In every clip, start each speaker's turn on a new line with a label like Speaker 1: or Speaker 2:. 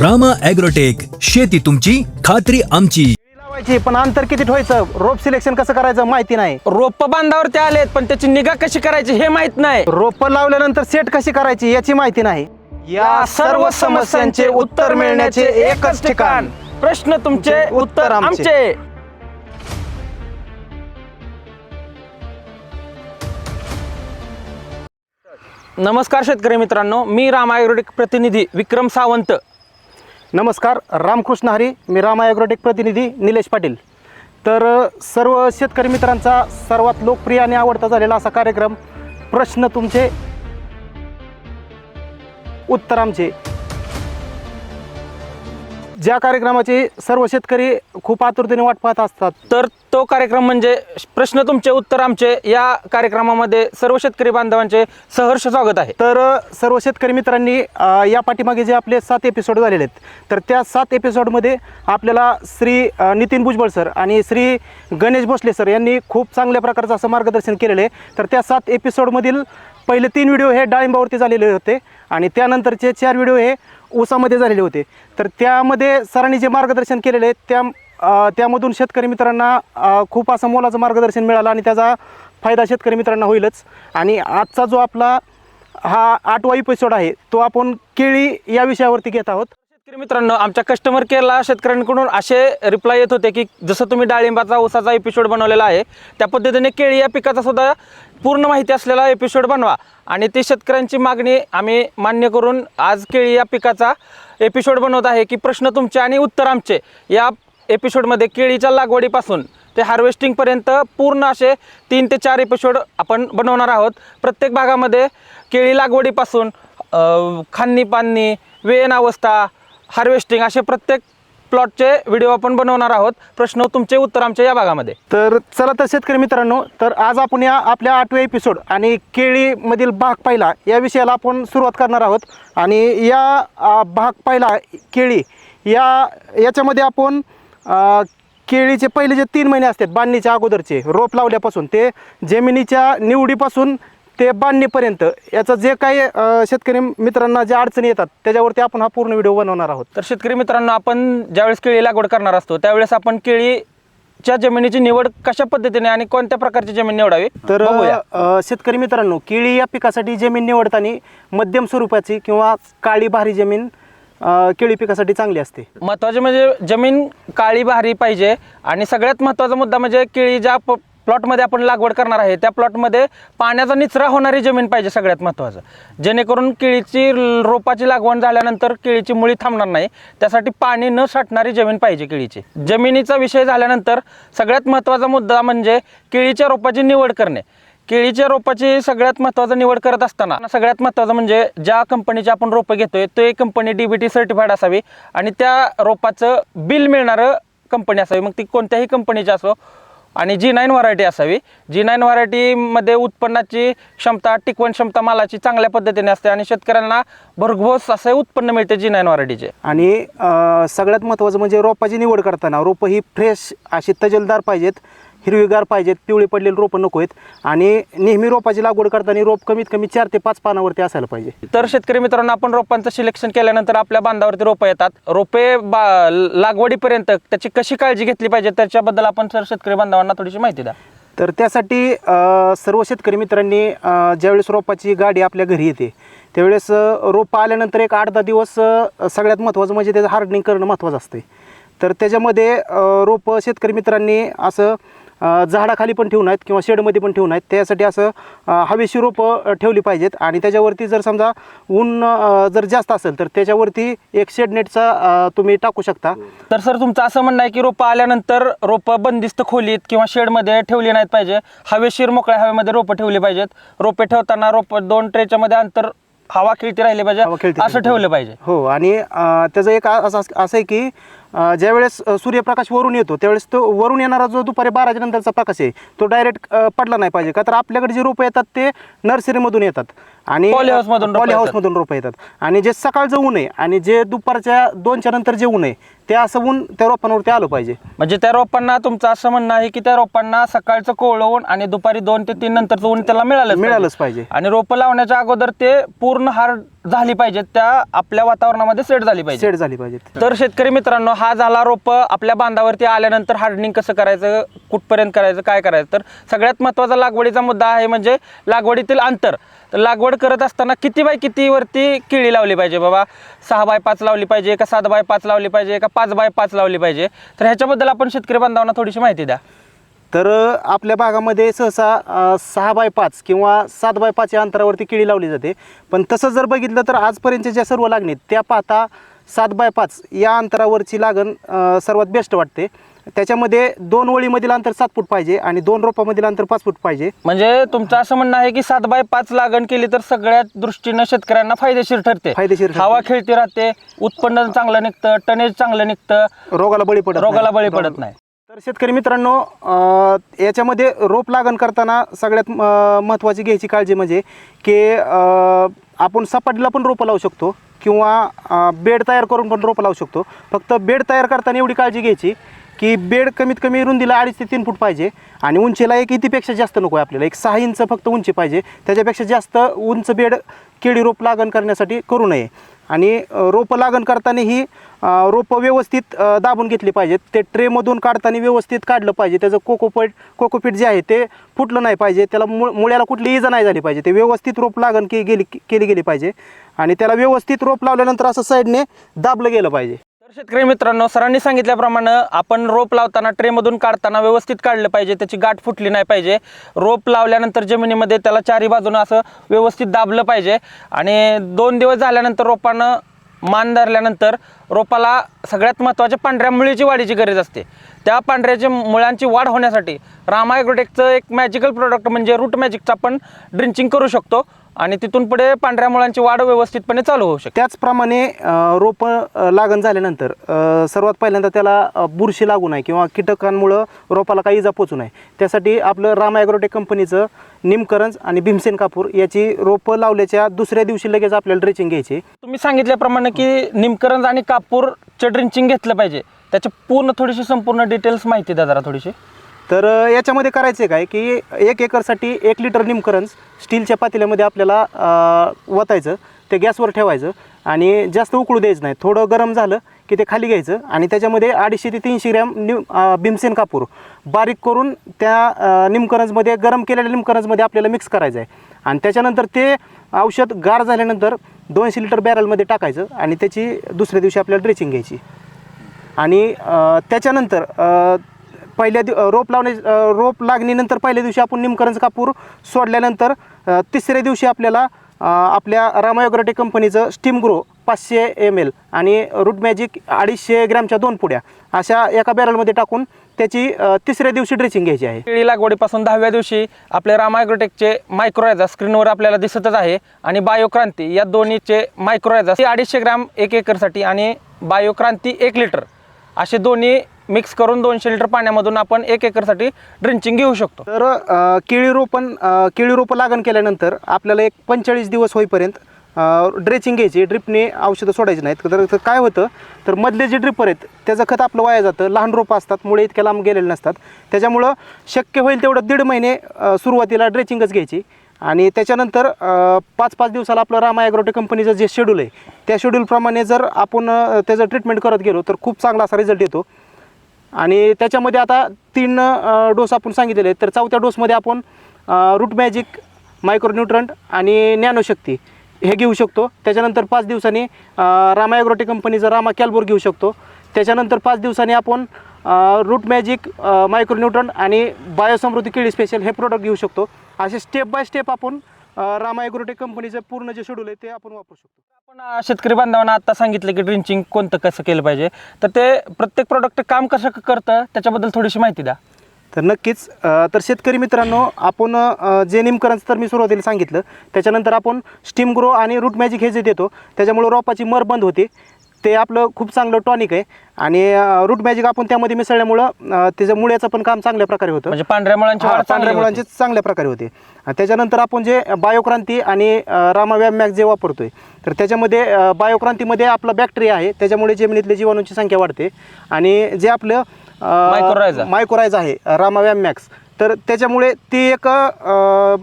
Speaker 1: Rama agrotech शेती तुमची खात्री आमची.
Speaker 2: लावायची पण अंतर किती ठेवायचं? रोप सिलेक्शन कसं करायचं माहिती नाही.
Speaker 3: रोप बांधावरती आलेत पण त्याची निगा कशी करायची हे माहीत नाही.
Speaker 2: रोप लावल्यानंतर सेट कशी करायची याची माहिती नाही.
Speaker 3: या सर्व समस्यांचे उत्तर मिळण्याचे एकच ठिकाण. प्रश्न तुमचे उत्तर आमचे. नमस्कार शेतकरी मित्रांनो मी राम आयुर्वेदिक प्रतिनिधी विक्रम सावंत.
Speaker 2: नमस्कार रामकृष्ण हरी मी रामा ॲग्रोटेक प्रतिनिधी निलेश पाटील. तर सर्व शेतकरी मित्रांचा सर्वात लोकप्रिय आणि आवडता झालेला असा कार्यक्रम प्रश्न तुमचे उत्तर आमचे ज्या कार्यक्रमाची सर्व शेतकरी खूप आतुरतेने वाट पाहत असतात.
Speaker 3: तर तो कार्यक्रम म्हणजे प्रश्न तुमचे उत्तर आमचे. या कार्यक्रमामध्ये सर्व शेतकरी बांधवांचे सहर्ष स्वागत आहे.
Speaker 2: तर सर्व शेतकरी मित्रांनी या पाठीमागे जे आपले सात एपिसोड झालेले आहेत तर त्या सात एपिसोडमध्ये आपल्याला श्री नितीन भुजबळ सर आणि श्री गणेश भोसले सर यांनी खूप चांगल्या प्रकारचं असं मार्गदर्शन केलेलं आहे. तर त्या सात एपिसोडमधील पहिले तीन व्हिडिओ हे डाळिंबावरती झालेले होते आणि त्यानंतरचे चार व्हिडिओ हे ऊसामध्ये झालेले होते. तर त्यामध्ये सरांनी जे मार्गदर्शन केलेले आहे त्या त्यामधून शेतकरी मित्रांना खूप असं मोलाचं मार्गदर्शन मिळालं आणि त्याचा फायदा शेतकरी मित्रांना होईलच. आणि आजचा जो आपला हा आठवा एपिसोड आहे तो आपण केळी या विषयावरती घेत आहोत.
Speaker 3: मित्रांनो आमच्या कस्टमर केअरला शेतकऱ्यांकडून असे रिप्लाय येत होते की जसं तुम्ही डाळिंबाचा ऊसाचा एपिसोड बनवलेला आहे त्या पद्धतीने केळी या पिकाचा सुद्धा पूर्ण माहिती असलेला एपिसोड बनवा. आणि ती शेतकऱ्यांची मागणी आम्ही मान्य करून आज केळी या पिकाचा एपिसोड बनवत आहे की प्रश्न तुमचे आणि उत्तर आमचे. या एपिसोडमध्ये केळीच्या लागवडीपासून ते हार्वेस्टिंगपर्यंत पूर्ण असे तीन ते चार एपिसोड आपण बनवणार आहोत. प्रत्येक भागामध्ये केळी लागवडीपासून अ, खांनी पाननी वेन अवस्था हार्वेस्टिंग असे प्रत्येक प्लॉटचे व्हिडिओ आपण बनवणार आहोत. प्रश्न तुमचे उत्तर आमच्या या भागामध्ये.
Speaker 2: तर चला तर शेतकरी मित्रांनो तर आज आपण या आपल्या आठव्या एपिसोड आणि केळीमधील भाग पहिला या विषयाला आपण सुरुवात करणार आहोत. आणि या अ, भाग पहिला केळी या याच्यामध्ये आपण केळीचे पहिले जे तीन महिने असतात बांधणीच्या अगोदरचे रोप लावल्यापासून ते जमिनीच्या निवडीपासून ते बांधणीपर्यंत याचं जे काही अ, शेतकरी मित्रांना ज्या अडचणी येतात त्याच्यावरती आपण हा पूर्ण व्हिडिओ बनवणार आहोत.
Speaker 3: तर शेतकरी मित्रांनो आपण ज्यावेळेस केळी लागवड करणार असतो त्यावेळेस आपण केळीच्या जमिनीची निवड कशा पद्धतीने आणि कोणत्या प्रकारची जमीन निवडावी
Speaker 2: तर
Speaker 3: बघूया.
Speaker 2: अ, शेतकरी मित्रांनो केळी या पिकासाठी जमीन निवडताना मध्यम स्वरूपाची किंवा काळी भारी जमीन अ, केळी पिकासाठी चांगली असते.
Speaker 3: महत्त्वाचे म्हणजे जमीन काळी भारी पाहिजे आणि सगळ्यात महत्त्वाचा मुद्दा म्हणजे केळी ज्या प प्लॉटमध्ये आपण लागवड करणार आहे. त्या प्लॉटमध्ये पाण्याचा निचरा होणारी जमीन पाहिजे सगळ्यात महत्त्वाचं. जेणेकरून केळीची रोपाची लागवण झाल्यानंतर केळीची मुळी थांबणार नाही. त्यासाठी पाणी न साठणारी जमीन पाहिजे केळीची. जमिनीचा विषय झाल्यानंतर सगळ्यात महत्त्वाचा मुद्दा म्हणजे केळीच्या रोपाची निवड करणे. केळीच्या रोपाची सगळ्यात महत्त्वाचं निवड करत असताना सगळ्यात महत्त्वाचं म्हणजे ज्या कंपनीची आपण रोपं घेतोय ते company D B T certified असावी आणि त्या रोपाचं बिल मिळणारं कंपनी असावी. मग ती कोणत्याही कंपनीची असो आणि जी नाईन व्हरायटी असावी. जी नाईन व्हरायटीमध्ये उत्पन्नाची क्षमता टिकवण क्षमता मालाची चांगल्या पद्धतीने असते आणि शेतकऱ्यांना भरघोस असं उत्पन्न मिळते जी नाईन व्हरायटीचे
Speaker 2: आणि सगळ्यात महत्त्वाचं म्हणजे रोपाची निवड करताना रोपं ही फ्रेश अशी तजलदार पाहिजेत. हिरवीगार पाहिजेत पिवळी पडलेली रोपं नको आहेत. आणि नेहमी रोपाची लागवड करताना रोप कमीत कमी चार ते पाच पानावरती असायला पाहिजे.
Speaker 3: तर शेतकरी मित्रांनो आपण रोपांचं सिलेक्शन केल्यानंतर आपल्या बांधावरती रोपं येतात. रोपे बा लागवडीपर्यंत त्याची कशी काळजी घेतली पाहिजे? त्याच्याबद्दल आपण सर शेतकरी बांधवांना थोडीशी माहिती द्या.
Speaker 2: तर त्यासाठी सर्व शेतकरी मित्रांनी ज्यावेळेस रोपाची गाडी आपल्या घरी येते त्यावेळेस रोपं आल्यानंतर एक आठ दहा दिवस सगळ्यात महत्त्वाचं म्हणजे त्याचं हार्डनिंग करणं महत्त्वाचं असते तर त्याच्यामध्ये रोपं शेतकरी मित्रांनी असं झाडाखाली पण ठेवून आहेत किंवा शेडमध्ये पण ठेवून आहेत. त्यासाठी असं अ, हवेशीर रोपं ठेवली पाहिजेत. आणि त्याच्यावरती जर समजा ऊन जर जास्त असेल तर त्याच्यावरती एक शेड नेटचा तुम्ही टाकू शकता.
Speaker 3: तर सर तुमचं असं म्हणणं आहे की रोपं आल्यानंतर रोपं बंदिस्त खोलीत किंवा शेडमध्ये ठेवली नाहीत पाहिजे. हवेशीर मोकळ्या हवेमध्ये रोपं ठेवली पाहिजेत. रोपे ठेवताना रोपं दोन ट्रेच्या मध्ये अंतर हवा खेळती राहिली पाहिजे. असं ठेवलं पाहिजे.
Speaker 2: हो आणि त्याचं एक असं असं आहे की ज्यावेळेस सूर्यप्रकाश वरून येतो त्यावेळेस तो वरून येणारा जो दुपारी बाराच्या नंतरचा प्रकाश आहे तो डायरेक्ट पडला नाही पाहिजे. का तर आपल्याकडे जे रोपं येतात ते नर्सरीमधून येतात. आणि
Speaker 3: Poly house मधून रोपं
Speaker 2: पॉली
Speaker 3: येतात.
Speaker 2: हाऊसमधून रोपं येतात. आणि जे सकाळचं ऊन आहे आणि जे दुपारच्या दोनच्या नंतर जे ऊन आहे ते असं ऊन त्या रोपांवरती आलं पाहिजे.
Speaker 3: म्हणजे त्या रोपांना तुमचं असं म्हणणं आहे की त्या रोपांना सकाळचं कोवळं ऊन आणि दुपारी दोन ते तीन नंतरचं ऊन त्याला मिळालं
Speaker 2: मिळालंच पाहिजे.
Speaker 3: आणि रोपं लावण्याच्या अगोदर ते पूर्ण हार्ड झाली पाहिजे त्या आपल्या वातावरणामध्ये सेट झाली पाहिजे
Speaker 2: सेट झाली पाहिजेत.
Speaker 3: तर शेतकरी मित्रांनो हा झाला रोप आपल्या बांधावरती आल्यानंतर हार्डनिंग कसं करायचं कुठपर्यंत करायचं काय करायचं? तर सगळ्यात महत्त्वाचा लागवडीचा मुद्दा आहे म्हणजे लागवडीतील अंतर. तर लागवड करत असताना किती बाय कितीवरती केळी लावली पाहिजे बाबा? सहा बाय पाच लावली पाहिजे का सात बाय पाच लावली पाहिजे का पाच बाय पाच लावली पाहिजे? तर ह्याच्याबद्दल आपण शेतकरी बांधवांना थोडीशी माहिती द्या.
Speaker 2: तर आपल्या भागामध्ये सहसा सहा बाय पाच किंवा सात बाय पाच या अंतरावरती केळी लावली जाते. पण तसं जर बघितलं तर आजपर्यंतच्या ज्या सर्व लागणीत त्या पाहता सात बाय पाच या अंतरावरची लागण सर्वात बेस्ट वाटते त्याच्यामध्ये दोन ओळीमधील अंतर सात फूट पाहिजे आणि दोन रोपामधील अंतर पाच फूट पाहिजे
Speaker 3: म्हणजे तुमचं असं म्हणणं आहे की सात बाय पाच लागण केली तर सगळ्यात दृष्टीनं शेतकऱ्यांना फायदेशीर ठरते
Speaker 2: फायदेशीर ठरते.
Speaker 3: हवा खेळती राहते उत्पन्न चांगलं निघतं टनेज चांगलं निघतं
Speaker 2: रोगाला बळी पडत नाही.
Speaker 3: रोगाला बळी पडत नाही
Speaker 2: तर शेतकरी मित्रांनो अ, याच्यामध्ये रोप लागण करताना सगळ्यात महत्त्वाची घ्यायची काळजी म्हणजे की अ, आपण सपाटीला पण रोपं लावू शकतो किंवा बेड तयार करून पण रोपं लावू शकतो. फक्त बेड तयार करताना एवढी काळजी घ्यायची की बेड कमीत कमी रुंदीला अडीच ते तीन फूट पाहिजे आणि उंचीला एक इतीपेक्षा जास्त नको आहे आपल्याला. एक सहा इंच फक्त उंची पाहिजे. त्याच्यापेक्षा जास्त उंच बेड केळी रोप लागण करण्यासाठी करू नये. आणि रोपं लागण करताना ही रोपं व्यवस्थित दाबून घेतली पाहिजेत. ते ट्रेमधून काढताना व्यवस्थित काढलं पाहिजे. त्याचं कोकोपीट कोकोपीट जे आहे ते फुटलं नाही पाहिजे. त्याला मुळ मुळ्याला कुठली इजा नाही झाली पाहिजे. ते व्यवस्थित रोप लागण के गेली केली गेली पाहिजे. आणि त्याला व्यवस्थित रोप लावल्यानंतर असं साईडने दाबलं गेलं पाहिजे.
Speaker 3: शेतकरी मित्रांनो सरांनी सांगितल्याप्रमाणे आपण रोप लावताना ट्रेमधून काढताना व्यवस्थित काढलं पाहिजे त्याची गाठ फुटली नाही पाहिजे. रोप लावल्यानंतर जमिनीमध्ये त्याला चारी बाजूनं असं व्यवस्थित दाबलं पाहिजे. आणि दोन दिवस झाल्यानंतर रोपानं मान धरल्यानंतर रोपाला सगळ्यात महत्त्वाच्या पांढऱ्या मुळीची वाढीची गरज असते. त्या पांढऱ्याच्या मुळांची वाढ होण्यासाठी रामा ॲग्रोटेकचं एक मॅजिकल प्रोडक्ट म्हणजे रूट मॅजिकचं आपण ड्रिंचिंग करू शकतो. आणि तिथून पुढे पांढऱ्या मुळांची वाढ व्यवस्थितपणे चालू होऊ शकते.
Speaker 2: त्याचप्रमाणे रोपं लागण झाल्यानंतर सर्वात पहिल्यांदा त्याला बुरशी लागू नये किंवा कीटकांमुळं रोपाला काही इजा पोचू नये. त्यासाठी आपलं राम ॲग्रोटेक कंपनीचं निमकरंज आणि भीमसेन कापूर याची रोपं लावल्याच्या दुसऱ्या दिवशी लगेच आपल्याला ड्रेचिंग घ्यायची.
Speaker 3: तुम्ही सांगितल्याप्रमाणे की निमकरंज आणि कापूरचं ड्रिंचिंग घेतलं पाहिजे. त्याची पूर्ण थोडीशी संपूर्ण डिटेल्स माहिती द्या जरा थोडीशी.
Speaker 2: तर याच्यामध्ये करायचं काय की एक एकरसाठी एक लिटर निमकरंज स्टीलच्या पातेल्यामध्ये आपल्याला वतायचं ते गॅसवर ठेवायचं आणि जास्त उकळू द्यायचं नाही. थोडं गरम झालं की ते खाली घ्यायचं आणि त्याच्यामध्ये अडीचशे ते तीनशे ग्रॅम निम भीमसेन कापूर बारीक करून त्या निमकरंजमध्ये गरम केलेल्या निमकरंजमध्ये आपल्याला मिक्स करायचं आहे आणि त्याच्यानंतर ते औषध गार झाल्यानंतर दोनशे लिटर बॅरलमध्ये टाकायचं आणि त्याची दुसऱ्या दिवशी आपल्याला ड्रेचिंग घ्यायची. आणि त्याच्यानंतर पहिल्या दिव रोप लावणे रोप लागणीनंतर पहिल्या दिवशी आपण निमकरंज कापूर सोडल्यानंतर तिसऱ्या दिवशी आपल्याला आपल्या रामायोग्राटेक कंपनीचं स्टीम ग्रो पाचशे एम एल आणि रूट मॅजिक अडीचशे ग्रॅमच्या दोन पुड्या अशा एका बॅरलमध्ये टाकून त्याची तिसऱ्या दिवशी ड्रेसिंग घ्यायची आहे.
Speaker 3: केळी लागवडीपासून दहाव्या दिवशी आपल्या रामायग्रोटेकचे मायक्रोयझा स्क्रीनवर आपल्याला दिसतच आहे आणि बायोक्रांती या दोन्हीचे मायक्रोयझा अडीचशे ग्रॅम एक एकरसाठी आणि बायोक्रांती एक लिटर असे दोन्ही मिक्स करून दोनशे लिटर पाण्यामधून आपण एक एकरसाठी ड्रिंचिंग घेऊ शकतो.
Speaker 2: तर अ, केळी रोपण अ, केळी रोपं लागण केल्यानंतर आपल्याला एक पंचेचाळीस दिवस होईपर्यंत ड्रेचिंग घ्यायची ड्रिपने औषधं सोडायची नाहीत. तर तर काय होतं? तर मधले जे ड्रिपर आहेत त्याचं खत आपलं वाया जातं लहान रोपं असतात मुळे इतक्या लांब गेलेले नसतात. त्याच्यामुळं शक्य होईल तेवढं दीड महिने अ, सुरुवातीला ड्रेचिंगच घ्यायची. आणि त्याच्यानंतर पाच पाच दिवसाला आपलं रामा ॲग्रोटेक कंपनीचं जे शेड्यूल आहे त्या शेड्यूलप्रमाणे जर आपण त्याचं ट्रीटमेंट करत गेलो तर खूप चांगला असा रिझल्ट येतो. आणि त्याच्यामध्ये आता तीन डोस आपण सांगितलेले आहेत तर चौथ्या डोसमध्ये आपण रूट मॅजिक मायक्रोन्यूट्रंट आणि नॅनोशक्ती हे घेऊ शकतो. त्याच्यानंतर पाच दिवसांनी रामा ॲग्रोटेक कंपनीचं रामा कॅल्बोर घेऊ शकतो. त्याच्यानंतर पाच दिवसांनी आपण रूट मॅजिक अ, मायक्रोन्यूट्रंट आणि बायोसमृद्धी केळी स्पेशल हे प्रोडक्ट घेऊ शकतो. असे स्टेप बाय स्टेप आपण रामा ॲग्रोटेक कंपनीचं पूर्ण जे शेड्यूल आहे ते आपण वापरू शकतो.
Speaker 3: आपण शेतकरी बांधवांना आता सांगितलं की ड्रिंचिंग कोणतं कसं केलं पाहिजे. तर ते प्रत्येक प्रोडक्ट काम कसं करतं त्याच्याबद्दल थोडीशी माहिती द्या.
Speaker 2: तर नक्कीच तर शेतकरी मित्रांनो आपण जे निमकरंज तर मी सुरुवातीला सांगितलं त्याच्यानंतर आपण स्टीम ग्रो आणि रूट मॅजिक हे जे देतो त्याच्यामुळे रोपाची मर बंद होते. ते आपलं खूप चांगलं टॉनिक आहे. आणि रूट मॅजिक आपण त्यामध्ये मिसळल्यामुळं अ, त्याचं मुळ्याचं पण काम चांगल्या प्रकारे होतं.
Speaker 3: म्हणजे पांढऱ्या मुळांची
Speaker 2: पांढऱ्या मुळांचे. चांगल्या प्रकारे होते. आणि त्याच्यानंतर आपण जे बायोक्रांती आणि अ, रामाव्याम मॅक्स जे वापरतोय तर त्याच्यामध्ये अ, बायोक्रांतीमध्ये आपला बॅक्टेरिया आहे. त्याच्यामुळे जमिनीतल्या जीवाणूंची संख्या वाढते. आणि जे आपलं
Speaker 3: Mycorrhiza.
Speaker 2: मायक्रोरायझ आहे रामाव्याम मॅक्स तर त्याच्यामुळे ती एक अ,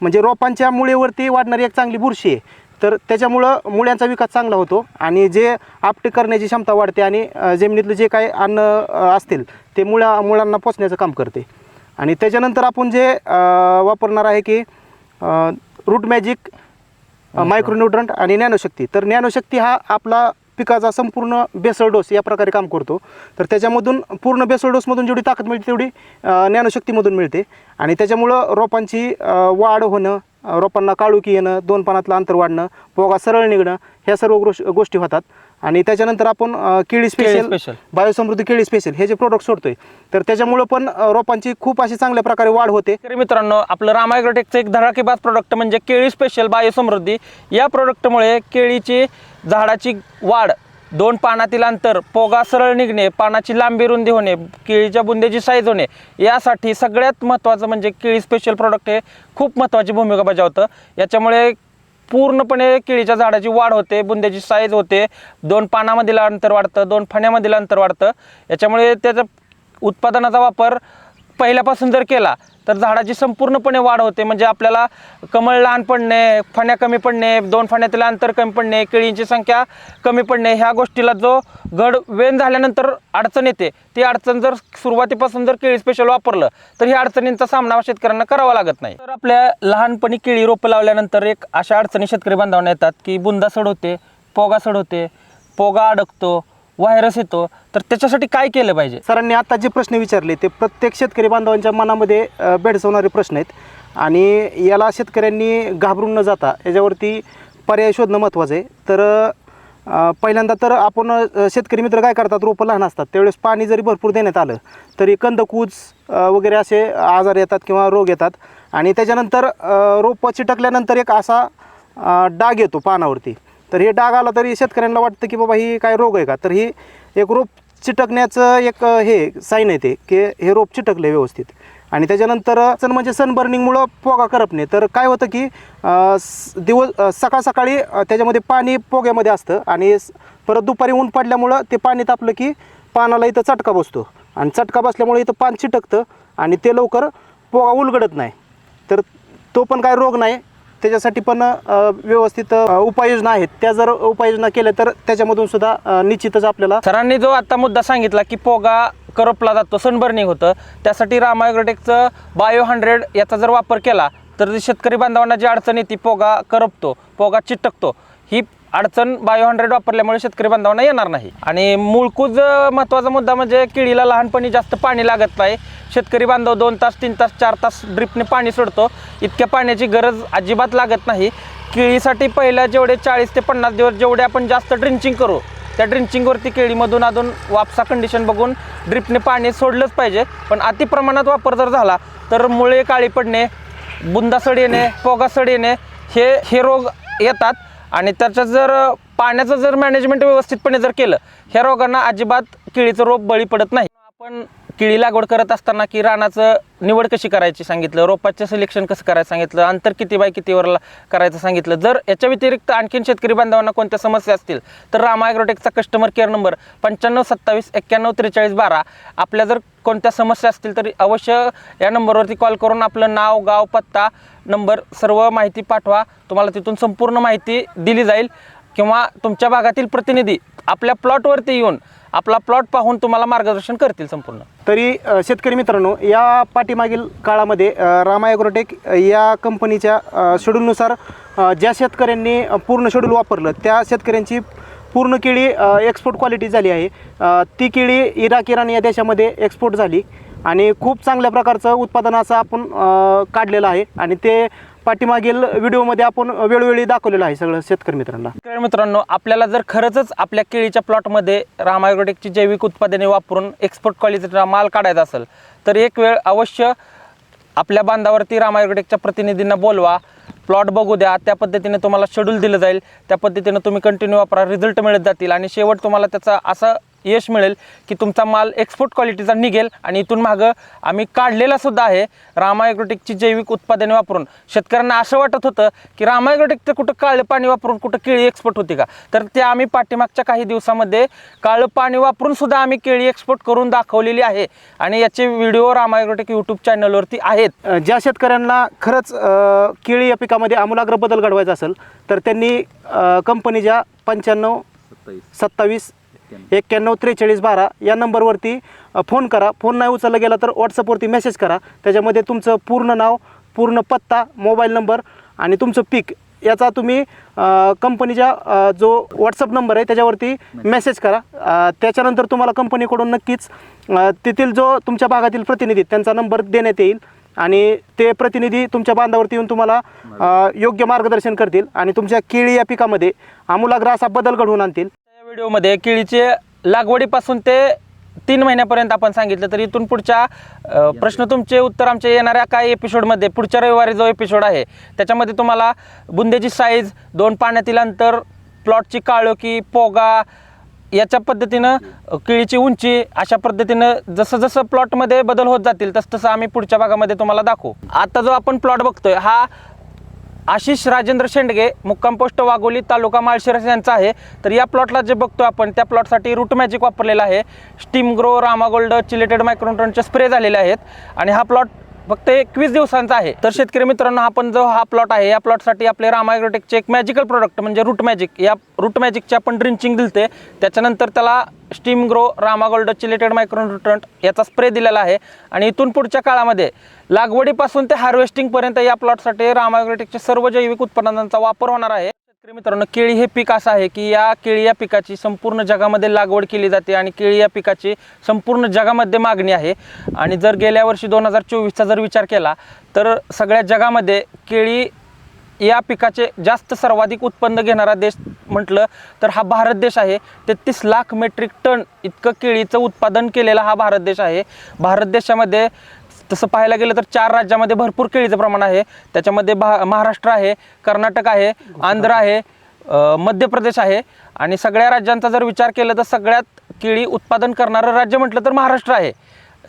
Speaker 2: म्हणजे रोपांच्या मुळेवरती वाढणारी एक चांगली बुरशी आहे. तर त्याच्यामुळं मुळ्यांचा विकास चांगला होतो आणि जे आपटे करण्याची क्षमता वाढते आणि जमिनीतलं जे काही अन्न असतील ते मुळा मुळांना पोचण्याचं काम करते. आणि त्याच्यानंतर आपण जे वापरणार आहे की रूट मॅजिक मायक्रोन्युट्रंट आणि ज्ञानशक्ती तर ज्ञानशक्ती हा आपला पिकाचा संपूर्ण बेसळ डोस या प्रकारे काम करतो. तर त्याच्यामधून पूर्ण बेसळ डोसमधून जेवढी ताकद मिळते तेवढी ज्ञानशक्तीमधून मिळते. आणि त्याच्यामुळं रोपांची वाढ होणं रोपांना काळुकी येणं दोन पानातलं अंतर वाढणं पोगा सरळ निघणं ह्या सर्व गोष् गोष्टी होतात. आणि त्याच्यानंतर आपण केळी स्पेशल. बायोसमृद्धी केळी स्पेशल हे जे प्रोडक्ट सोडतोय. तर त्याच्यामुळं पण रोपांची खूप अशी चांगल्या प्रकारे वाढ होते.
Speaker 3: शेतकरी मित्रांनो आपलं रामायग्रोटेकचं एक धडाकेबाज प्रोडक्ट म्हणजे केळी स्पेशल बायोसमृद्धी. या प्रोडक्टमुळे केळीची झाडाची वाढ दोन पानातील अंतर पोगा सरळ निघणे पानाची लांबी रुंदी होणे केळीच्या बुंदेची साईज होणे यासाठी सगळ्यात महत्त्वाचं म्हणजे केळी स्पेशल प्रोडक्ट हे खूप महत्त्वाची भूमिका बजावतं. याच्यामुळे पूर्णपणे केळीच्या झाडाची वाढ होते बुंद्याची साईज होते दोन पानामधील अंतर वाढतं दोन फण्यामधील अंतर वाढतं. याच्यामुळे त्याचा उत्पादनाचा वापर पहिल्यापासून जर केला तर झाडाची संपूर्णपणे वाढ होते. म्हणजे आपल्याला कमळ लहान पडणे फण्या कमी पडणे दोन फण्यातील अंतर कमी पडणे केळींची संख्या कमी पडणे ह्या गोष्टीला जो घड वेन झाल्यानंतर अडचण येते ती अडचण जर सुरुवातीपासून जर केळी स्पेशल वापरलं तर ह्या अडचणींचा सामना शेतकऱ्यांना करावा लागत नाही. तर आपल्या लहानपणी केळी रोपं लावल्यानंतर एक अशा अडचणी शेतकरी बांधवांना येतात की बुंदा सड होते पोगा सड होते पोगा अडकतो व्हायरस येतो तर त्याच्यासाठी काय केलं पाहिजे?
Speaker 2: सरांनी आता जे प्रश्न विचारले ते प्रत्येक शेतकरी बांधवांच्या मनामध्ये अ, भेडसावणारे प्रश्न आहेत. आणि याला शेतकऱ्यांनी घाबरून न जाता याच्यावरती पर्याय शोधणं महत्त्वाचं आहे. तर अ, पहिल्यांदा तर आपण अ, शेतकरी मित्र काय करतात रोपं लहान असतात त्यावेळेस पाणी जरी भरपूर देण्यात आलं तरी कंदकूज अ, वगैरे असे आजार येतात किंवा रोग येतात. आणि त्याच्यानंतर अ, रोपं चिटकल्यानंतर एक असा अ, डाग येतो पानावरती. तर हे डाग आला तरी शेतकऱ्यांना वाटतं की बाबा ही काय रोग आहे का? तर ही एक रोप चिटकण्याचं एक हे साईन आहे ते की हे रोप चिटकले व्यवस्थित. आणि त्याच्यानंतर सन म्हणजे सनबर्निंगमुळं पोगा करपणे तर काय होतं की दिवस सकाळ सकाळी त्याच्यामध्ये पाणी पोग्यामध्ये असतं आणि परत दुपारी ऊन पडल्यामुळं ते पाणी तापलं की पानाला इथं चटका बसतो. आणि चटका बसल्यामुळे इथं पान चिटकतं आणि ते लवकर पोगा उलगडत नाही. तर तो पण काय रोग नाही. त्याच्यासाठी पण व्यवस्थित उपाययोजना आहेत. त्या जर उपाययोजना केल्या तर त्याच्यामधून सुद्धा निश्चितच आपल्याला
Speaker 3: सरांनी जो आता मुद्दा सांगितला की पोगा करपला जातो सनबर्निंग होतं त्यासाठी रामायोग्रोटेकचं बायो हंड्रेड याचा जर वापर केला तर शेतकरी बांधवांना जी अडचण येते पोगा करपतो पोगा चिटकतो ही अडचण बायो हंड्रेड वापरल्यामुळे शेतकरी बांधवांना येणार नाही. आणि मूळकूज महत्त्वाचा मुद्दा म्हणजे केळीला लहानपणी जास्त पाणी लागत नाही. शेतकरी बांधव दोन तास तीन तास चार तास ड्रिपने पाणी सोडतो. इतक्या पाण्याची गरज अजिबात लागत नाही. केळीसाठी पहिल्या जेवढे चाळीस ते पन्नास दिवस जेवढे आपण जास्त ड्रिंचिंग करू त्या ड्रिंचिंगवरती केळीमधून अजून वापसा कंडिशन बघून ड्रिपने पाणी सोडलंच पाहिजे. पण अति प्रमाणात वापर जर झाला तर मुळे काळी पडणे बुंदासड येणे पोगासड येणे हे हे रोग येतात. आणि त्याच्यात जर पाण्याचं जर मॅनेजमेंट व्यवस्थितपणे जर केलं ह्या रोगांना अजिबात केळीचं रोप बळी पडत नाही. आपण केळी लागवड करत असताना की रानाचं निवड कशी करायची सांगितलं? रोपाचं सिलेक्शन कसं करायचं सांगितलं? अंतर किती बाय कितीवर करायचं सांगितलं? जर याच्या व्यतिरिक्त आणखीन शेतकरी बांधवांना कोणत्या समस्या असतील? तर रामाग्रोटेकचा कस्टमर केअर नंबर पंच्याण्णव सत्तावीस एक्क्याण्णव त्रेचाळीस बारा. आपल्या जर कोणत्या समस्या असतील तरी अवश्य या नंबरवरती कॉल करून आपलं नाव गाव पत्ता नंबर सर्व माहिती पाठवा. तुम्हाला तिथून संपूर्ण माहिती दिली जाईल. किंवा तुमच्या भागातील प्रतिनिधी आपल्या प्लॉटवरती येऊन आपला प्लॉट पाहून तुम्हाला मार्गदर्शन करतील संपूर्ण.
Speaker 2: तरी अ, शेतकरी मित्रांनो या पाठीमागील काळामध्ये अ, रामा ॲग्रोटेक या कंपनीच्या अ, शेड्यूलनुसार अ, ज्या शेतकऱ्यांनी अ, पूर्ण शेड्यूल वापरलं त्या शेतकऱ्यांची पूर्ण केळी एक्सपोर्ट क्वालिटी झाली आहे. अ, ती केळी इराक इराण या देशामध्ये एक्सपोर्ट झाली आणि खूप चांगल्या प्रकारचं उत्पादन असं आपण अ, काढलेलं आहे. आणि ते पाठीमागील व्हिडिओमध्ये आपण वेळोवेळी दाखवलेलं आहे सगळं शेतकरी मित्रांना.
Speaker 3: शेतकरी मित्रांनो आपल्याला जर खरंच आपल्या केळीच्या प्लॉटमध्ये रामायग्रोटेकची जैविक उत्पादने वापरून एक्सपोर्ट क्वालिटीचा माल काढायचा असेल तर एक वेळ अवश्य आपल्या बांधावरती रामायग्रोटेकच्या प्रतिनिधींना बोलवा. प्लॉट बघू द्या त्या पद्धतीने तुम्हाला शेड्यूल दिलं जाईल त्या पद्धतीने तुम्ही कंटिन्यू वापरा रिझल्ट मिळत जातील आणि शेवट तुम्हाला त्याचा असं यश मिळेल की तुमचा माल एक्सपोर्ट क्वालिटीचा निघेल आणि इथून मागं आम्ही काढलेला सुद्धा आहे रामायग्रोटेकची जैविक उत्पादने वापरून. शेतकऱ्यांना असं वाटत होतं की रामायग्रोटेकचं कुठं काळं पाणी वापरून कुठं केळी एक्सपोर्ट होती का? तर ते आम्ही पाठीमागच्या काही दिवसामध्ये काळं पाणी वापरून सुद्धा आम्ही केळी एक्सपोर्ट करून दाखवलेली आहे आणि याचे व्हिडिओ रामायग्रोटेक यूट्यूब चॅनलवरती आहेत.
Speaker 2: ज्या शेतकऱ्यांना खरंच केळी या पिकामध्ये आमूलाग्र बदल घडवायचा असेल तर त्यांनी कंपनीच्या पंच्याण्णव सत्तावीस एक्क्याण्णव त्रेचाळीस बारा या नंबरवरती फोन करा. फोन नाही उचलला गेला तर व्हॉट्सअपवरती मेसेज करा. त्याच्यामध्ये तुमचं पूर्ण नाव पूर्ण पत्ता मोबाईल नंबर आणि तुमचं पीक याचा तुम्ही कंपनीच्या जो व्हॉट्सअप नंबर आहे त्याच्यावरती मेसेज करा. त्याच्यानंतर तुम्हाला कंपनीकडून नक्कीच तेथील जो तुमच्या भागातील प्रतिनिधी त्यांचा नंबर देण्यात येईल आणि ते प्रतिनिधी तुमच्या बांधावरती येऊन तुम्हाला योग्य मार्गदर्शन करतील आणि तुमच्या केळी या पिकामध्ये आमूलाग्र असा बदल घडवून आणतील.
Speaker 3: व्हिडिओमध्ये केळीचे लागवडीपासून ते तीन महिन्यापर्यंत आपण सांगितलं. तर इथून पुढच्या प्रश्न तुमचे उत्तर आमच्या येणाऱ्या काही एपिसोडमध्ये पुढच्या रविवारी जो एपिसोड आहे त्याच्यामध्ये तुम्हाला बुंदेची साईज दोन पाण्यातील अंतर प्लॉटची काळोखी पोगा याच्या पद्धतीनं केळीची उंची अशा पद्धतीनं जसं जसं प्लॉटमध्ये बदल होत जातील तसं तसं आम्ही पुढच्या भागामध्ये तुम्हाला दाखवू. आता जो आपण प्लॉट बघतोय हा आशिष राजेंद्र शेंडगे मुक्काम पोस्ट वाघोली तालुका माळशिरस यांचा आहे. तर या प्लॉटला जे बघतो आपण त्या प्लॉटसाठी रूट मॅजिक वापरलेला आहे. स्टीम ग्रो रामागोल्ड चिलेटेड मायक्रोन्ट्रॉनचे स्प्रे झालेले आहेत. आणि हा प्लॉट फक्त एकवीस दिवसांचा आहे. तर शेतकरी मित्रांनो आपण जो हा प्लॉट आहे या प्लॉटसाठी आपले रामायग्रोटेकचे एक मॅजिकल प्रोडक्ट म्हणजे रूट मॅजिक या रूट मॅजिकचे आपण ड्रिंचिंग दिलते. त्याच्यानंतर त्याला steam grow Ramagold chelated micronutrient याचा स्प्रे दिलेला आहे. आणि इथून पुढच्या काळामध्ये लागवडीपासून ते हार्वेस्टिंगपर्यंत या प्लॉटसाठी रामायग्रोटेकचे सर्व जैविक उत्पादनांचा वापर होणार आहे. मित्रांनो केळी हे पीक असं आहे की या केळी या पिकाची संपूर्ण जगामध्ये लागवड केली जाते आणि केळी या पिकाची संपूर्ण जगामध्ये मागणी आहे. आणि जर गेल्या वर्षी दोन हजार चोवीसचा जर विचार केला तर सगळ्या जगामध्ये केळी या पिकाचे जास्त सर्वाधिक उत्पन्न घेणारा देश म्हटलं तर हा भारत देश आहे. तेहतीस लाख मेट्रिक टन इतकं केळीचं उत्पादन केलेला हा भारत देश आहे. भारत देशामध्ये तसं पाहायला गेलं तर चार राज्यामध्ये भरपूर केळीचं प्रमाण आहे. त्याच्यामध्ये भा महाराष्ट्र आहे कर्नाटक आहे आंध्र आहे मध्य प्रदेश आहे. आणि सगळ्या राज्यांचा जर विचार केला तर सगळ्यात केळी उत्पादन करणारं राज्य म्हटलं तर महाराष्ट्र आहे.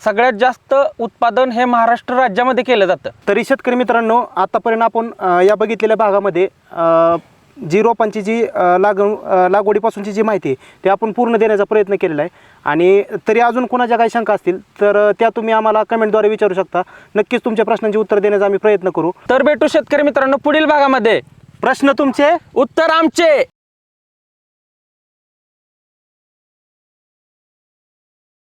Speaker 3: सगळ्यात जास्त उत्पादन हे महाराष्ट्र राज्यामध्ये केलं जातं.
Speaker 2: तरी शेतकरी मित्रांनो आतापर्यंत आपण या बघितलेल्या भागामध्ये जी रोपांची जी लाग लागवडीपासूनची जी माहिती आहे ती आपण पूर्ण देण्याचा प्रयत्न केलेला आहे. आणि तरी अजून कोणाच्या काही शंका असतील तर त्या तुम्ही आम्हाला कमेंटद्वारे विचारू शकता. नक्कीच तुमच्या प्रश्नांची उत्तर देण्याचा आम्ही प्रयत्न करू.
Speaker 3: तर भेटू शेतकरी मित्रांनो पुढील भागामध्ये.
Speaker 2: प्रश्न तुमचे?
Speaker 3: उत्तर आमचे.